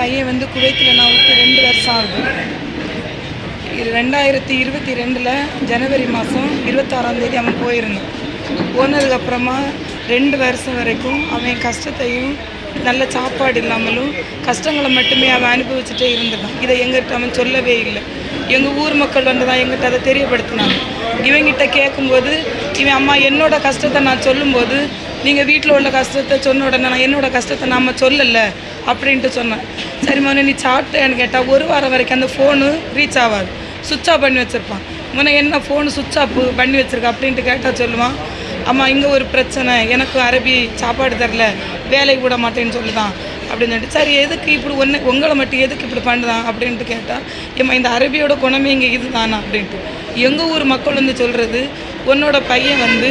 பையன் வந்து குவைத்தில் நான் விட்டு ரெண்டு வருஷம் ஆகுது. இது ரெண்டாயிரத்தி இருபத்தி ரெண்டில் ஜனவரி மாதம் இருபத்தாறாந்தேதி அவன் போயிருந்தான். போனதுக்கப்புறமா ரெண்டு வருஷம் வரைக்கும் அவன் கஷ்டத்தையும் நல்ல சாப்பாடு இல்லாமலும் கஷ்டங்களை மட்டுமே அவன் அனுபவிச்சுட்டே இருந்திருந்தான் இதை எங்கிட்ட அவன் சொல்லவே இல்லை. எங்கள் ஊர் மக்கள் வந்து தான் எங்கிட்ட அதை தெரியப்படுத்தினாங்க. இவங்கிட்ட கேட்கும்போது இவன் அம்மா என்னோட கஷ்டத்தை நான் சொல்லும்போது நீங்கள் வீட்டில் உள்ள கஷ்டத்தை சொன்ன உடனே நான் என்னோட கஷ்டத்தை நாம் சொல்லலை அப்படின்ட்டு சொன்னேன். சரி மோனே நீ சாப்பிட்டேன்னு கேட்டால் ஒரு வாரம் வரைக்கும் அந்த ஃபோனு ரீச் ஆகாது. சுவிட்ச் ஆஃப் பண்ணி வச்சுருப்பான். முன்னே என்ன ஃபோனு சுவிட்ச் ஆஃப் பண்ணி வச்சுருக்க அப்படின்ட்டு கேட்டால் சொல்லுவான். அம்மா இங்கே ஒரு பிரச்சனை. எனக்கு அரபி சாப்பாடு தரல. வேலைக்கு விட மாட்டேன்னு சொல்லுதான். அப்படின்னு சொல்லிட்டு சரி எதுக்கு இப்படி ஒன்று உங்களை மட்டும் எதுக்கு இப்படி பண்ணுதான் அப்படின்ட்டு கேட்டால் ஏம்மா இந்த அரபியோட குணமே இங்கே இதுதானா அப்படின்ட்டு. எங்கள் ஊர் மக்கள் வந்து சொல்கிறது உன்னோட பையன் வந்து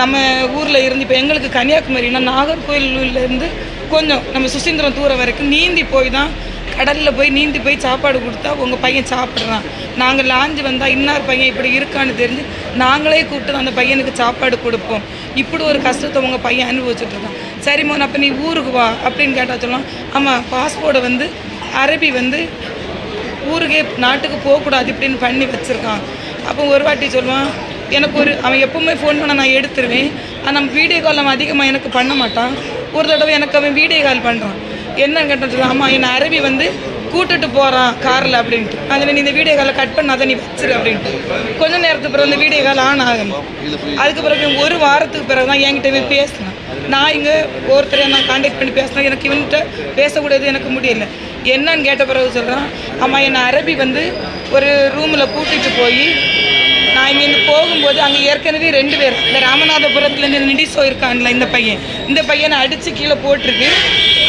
நம்ம ஊரில் இருந்து இப்போ எங்களுக்கு கன்னியாகுமரினா நாகர்கோயிலேருந்து கொஞ்சம் நம்ம சுசீந்திரம் தூரம் வரைக்கும் நீந்தி போய் தான் கடலில் போய் நீந்தி போய் சாப்பாடு கொடுத்தா உங்கள் பையன் சாப்பிட்றான். நாங்கள் லாஞ்சு வந்தால் இன்னார் பையன் இப்படி இருக்கான்னு தெரிஞ்சு நாங்களே கூப்பிட்டு அந்த பையனுக்கு சாப்பாடு கொடுப்போம். இப்படி ஒரு கஷ்டத்தை உங்கள் பையன் அனுபவிச்சுட்ருக்கான் சரி மோன் அப்போ நீ ஊருக்கு வா அப்படின்னு கேட்டால் சொல்லலாம் ஆமாம் பாஸ்போர்ட்டை வந்து அரபி வந்து ஊருக்கே நாட்டுக்கு போகக்கூடாது இப்படின்னு பண்ணி வச்சுருக்கான். அப்போ ஒரு வாட்டி சொல்லுவான் எனக்கு ஒரு அவன் எப்பவுமே ஃபோன் பண்ண நான் எடுத்துருவேன். ஆனால் வீடியோ கால் அவன் அதிகமாக எனக்கு பண்ண மாட்டான். ஒரு தடவை எனக்கு அவன் வீடியோ கால் பண்ணுறான் என்னன்னு கேட்டால் சொல்லுவான் அம்மா என்னை அரபி வந்து கூட்டுட்டு போகிறான் காரில் அப்படின்ட்டு. அதில் நீ இந்த வீடியோ காலை கட் பண்ணாத நீ வச்சிரு அப்படின்ட்டு. கொஞ்ச நேரத்துக்கு பிறகு இந்த வீடியோ கால் ஆன் ஆகணும். அதுக்கு பிறகு ஒரு வாரத்துக்கு பிறகு தான் என்கிட்ட இவன் பேசினான். நான் இங்கே ஒருத்தரை நான் காண்டாக்ட் பண்ணி பேசினேன் எனக்கு இவன்கிட்ட பேசக்கூடாது எனக்கு முடியல. என்னன்னு கேட்ட பிறகு சொல்கிறான் அம்மா என்னை அரபி வந்து ஒரு ரூமில் கூட்டிகிட்டு போய் நான் இங்கேருந்து போகும்போது அங்கே ஏற்கனவே ரெண்டு பேர் இந்த ராமநாதபுரத்துலேருந்து நிடிசோ இருக்கான்ல இந்த பையன். இந்த பையனை அடித்து கீழே போட்டிருக்கு.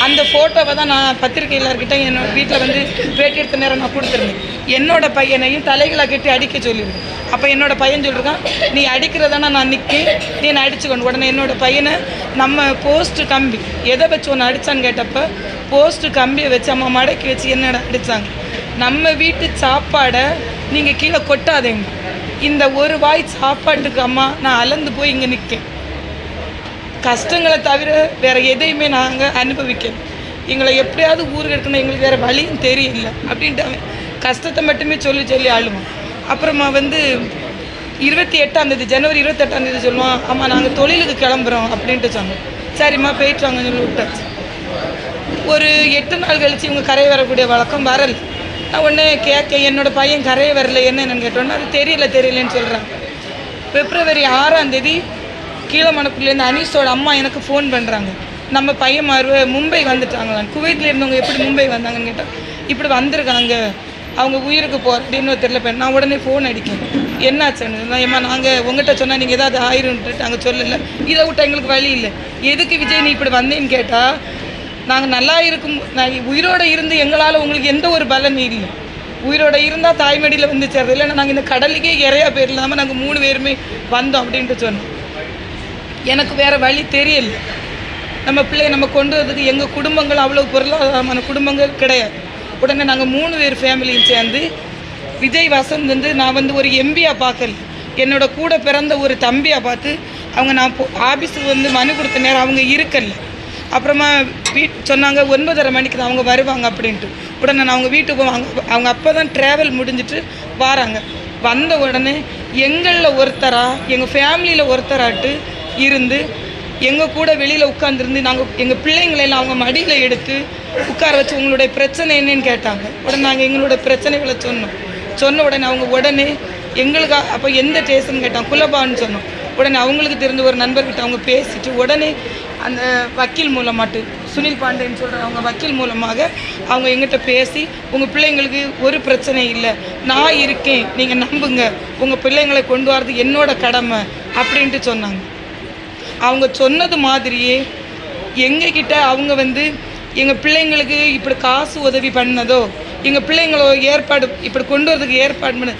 அந்த ஃபோட்டோவை தான் நான் பத்திரிகையாளர்கிட்ட என்னோட வீட்டில் வந்து பேட்டி எடுத்த நேரம் நான் கொடுத்துருந்தேன். என்னோட பையனையும் தலைகளை கட்டி அடிக்க சொல்லியிருக்கேன் அப்போ என்னோட பையன் சொல்லியிருக்கான் நீ அடிக்கிறதானா நான் நிற்கி நீ என்னை அடிச்சுக்கணும் உடனே என்னோட பையனை நம்ம போஸ்ட்டு கம்பி. எதை வச்சு ஒன்று அடித்தான்னு கேட்டப்போ போஸ்ட்டு கம்பியை வச்சு அம்மா மடக்கி வச்சு என்னடா அடித்தாங்க நம்ம வீட்டு சாப்பாடை நீங்கள் கீழே கொட்டாதீங்க இந்த ஒரு வாய் சாப்பாட்டுக்கு அம்மா நான் அலந்து போய் இங்கே நிற்கேன் கஷ்டங்களை தவிர வேறு எதையுமே நாங்கள் அனுபவிக்கணும் எங்களை எப்படியாவது ஊருக்கு எடுக்கணும் எங்களுக்கு வேறு வழியும் தெரியல அப்படின்ட்டு அவன் கஷ்டத்தை மட்டுமே சொல்லி சொல்லி ஆளுவான். அப்புறமா வந்து இருபத்தி எட்டாம் தேதி ஜனவரி இருபத்தெட்டாம் தேதி சொல்லுவான் ஆமாம் நாங்கள் தொழிலுக்கு கிளம்புறோம் அப்படின்ட்டு சொன்னோம் சரிம்மா போயிட்டு வாங்கன்னு சொல்லி விட்டாச்சு. ஒரு எட்டு நாள் கழிச்சு இவங்க கரை வரக்கூடிய வழக்கம் வரல. நான் ஒன்று கேட்க என்னோடய பையன் கரையை வரல என்னென்னு கேட்டோன்னா அது தெரியல தெரியலன்னு சொல்கிறான் பிப்ரவரி ஆறாம் தேதி கீழமணப்புலேருந்து அனீஸோட அம்மா எனக்கு ஃபோன் பண்ணுறாங்க நம்ம பையன் மாறு மும்பை வந்துட்டாங்களான்னு குவைத்தில் இருந்தவங்க எப்படி மும்பை வந்தாங்கன்னு கேட்டால் இப்படி வந்திருக்காங்க. அவங்க உயிருக்கு போகிறேன்னு தெரியல பெண் நான் உடனே ஃபோன் அடிக்கேன். என்னாச்சுன்னு ஏம்மா நாங்கள் உங்கள்கிட்ட சொன்னால் நீங்கள் ஏதாவது ஆயிரும்ன்ட்டு நாங்கள் சொல்லலை. இதை விட்டால் எங்களுக்கு வழி இல்லை. எதுக்கு விஜய் நீ இப்படி வந்தேன்னு கேட்டால் நாங்கள் நல்லா இருக்கும் நான் உயிரோட இருந்து எங்களால் உங்களுக்கு எந்த ஒரு பலன் இல்லை உயிரோட இருந்தால் தாய்மடியில் வந்து சேர்றது இல்லைன்னா நாங்கள் இந்த கடலுக்கே இறையா போயிடலாமல் நாங்கள் மூணு பேருமே வந்தோம் அப்படின்ட்டு சொன்னோம். எனக்கு வேற வழி தெரியல. நம்ம பிள்ளைய நம்ம கொண்டு வரதுக்கு எங்கள் குடும்பங்கள் அவ்வளோ பொருளாதாரமான குடும்பங்கள் கிடையாது. உடனே நாங்கள் மூணு பேர் ஃபேமிலியும் சேர்ந்து விஜய் வசந்த் வந்து நான் வந்து ஒரு எம்பியாக பார்க்கல. என்னோட கூட பிறந்த ஒரு தம்பியாக பார்த்து அவங்க நான் ஆஃபீஸுக்கு வந்து மனு கொடுத்த நேரம் அவங்க இருக்கலை. அப்புறமா வீட் சொன்னாங்க ஒன்பதரை மணிக்கு தான் அவங்க வருவாங்க அப்படின்ட்டு. உடனே நான் அவங்க வீட்டுக்கு போவாங்க. அவங்க அப்போ தான் ட்ராவல் முடிஞ்சிட்டு வராங்க. வந்த உடனே எங்களில் ஒருத்தராக எங்கள் ஃபேமிலியில் ஒருத்தராட்டு இருந்து எங்கள் கூட வெளியில் உட்காந்துருந்து நாங்கள் எங்கள் பிள்ளைங்களெல்லாம் அவங்க மடியில் எடுத்து உட்கார வச்சு உங்களுடைய பிரச்சனை என்னன்னு கேட்டாங்க. உடனே நாங்கள் எங்களோட பிரச்சனைகளை சொன்னோம். சொன்ன உடனே அவங்க உடனே எங்களுக்கு அப்போ எந்த டேஸ்ட்னு கேட்டாங்க. குலபான்னு சொன்னோம். உடனே அவங்களுக்கு தெரிஞ்ச ஒரு நண்பர்கிட்ட அவங்க பேசிட்டு உடனே அந்த வக்கீல் மூலமாட்டு சுனில் பாண்டேன்னு சொல்கிற அவங்க வக்கீல் மூலமாக அவங்க எங்கிட்ட பேசி உங்கள் பிள்ளைங்களுக்கு ஒரு பிரச்சனை இல்லை. நான் இருக்கேன். நீங்கள் நம்புங்க. உங்கள் பிள்ளைங்களை கொண்டு வரது என்னோட கடமை. அப்படின்ட்டு சொன்னாங்க. அவங்க சொன்னது மாதிரியே எங்ககிட்ட அவங்க வந்து எங்கள் பிள்ளைங்களுக்கு இப்படி காசு உதவி பண்ணதோ எங்கள் பிள்ளைங்களோ ஏற்பாடு இப்படி கொண்டு வரதுக்கு ஏற்பாடு பண்ண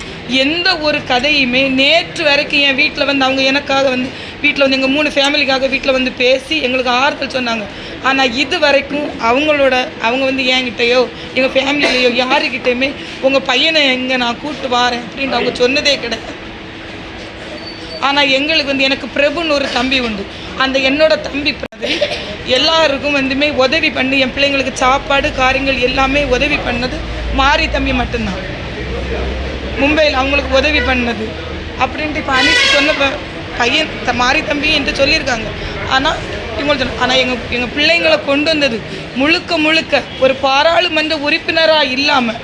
எந்த ஒரு கதையுமே நேற்று வரைக்கும் என் வீட்டில் வந்து அவங்க எனக்காக வந்து வீட்டில் வந்து எங்கள் மூணு ஃபேமிலிக்காக வீட்டில் வந்து பேசி எங்களுக்கு ஆறுதல் சொன்னாங்க. ஆனால் இது வரைக்கும் அவங்களோட அவங்க வந்து என்கிட்டயோ எங்கள் ஃபேமிலியிலையோ யாருக்கிட்டேயுமே உங்கள் பையனை எங்கே நான் கூப்பிட்டு வாரேன் அப்படின்ட்டு அவங்க சொன்னதே கிடையாது. ஆனால் எங்களுக்கு வந்து எனக்கு பிரபுன்னு ஒரு தம்பி உண்டு. அந்த என்னோட தம்பி பிரபு எல்லாருக்கும் வந்துமே உதவி பண்ணி என் பிள்ளைங்களுக்கு சாப்பாடு காரியங்கள் எல்லாமே உதவி பண்ணது மாரி தம்பி மட்டும்தான். மும்பையில் அவங்களுக்கு உதவி பண்ணது. அப்படின்ட்டு இப்போ அனுப்பி சொன்ன பையன் த- தம்பி என்று சொல்லியிருக்காங்க. ஆனால் இவங்களுக்கு ஆனால் எங்கள் எங்கள் பிள்ளைங்களை கொண்டு வந்தது முழுக்க முழுக்க ஒரு பாராளுமன்ற உறுப்பினராக இல்லாமல்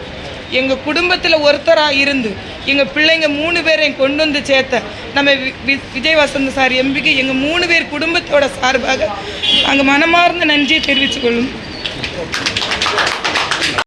எங்கள் குடும்பத்தில் ஒருத்தராக இருந்து எங்கள் பிள்ளைங்க மூணு பேரையும் கொண்டு வந்து சேர்த்த நம்ம வி- வி- விஜய் வசந்த் சார் எம்பிக்கு எங்கள் மூணு பேர் குடும்பத்தோட சார்பாக நாங்கள் மனமார்ந்த நன்றியை தெரிவித்துக் கொள்ளும்.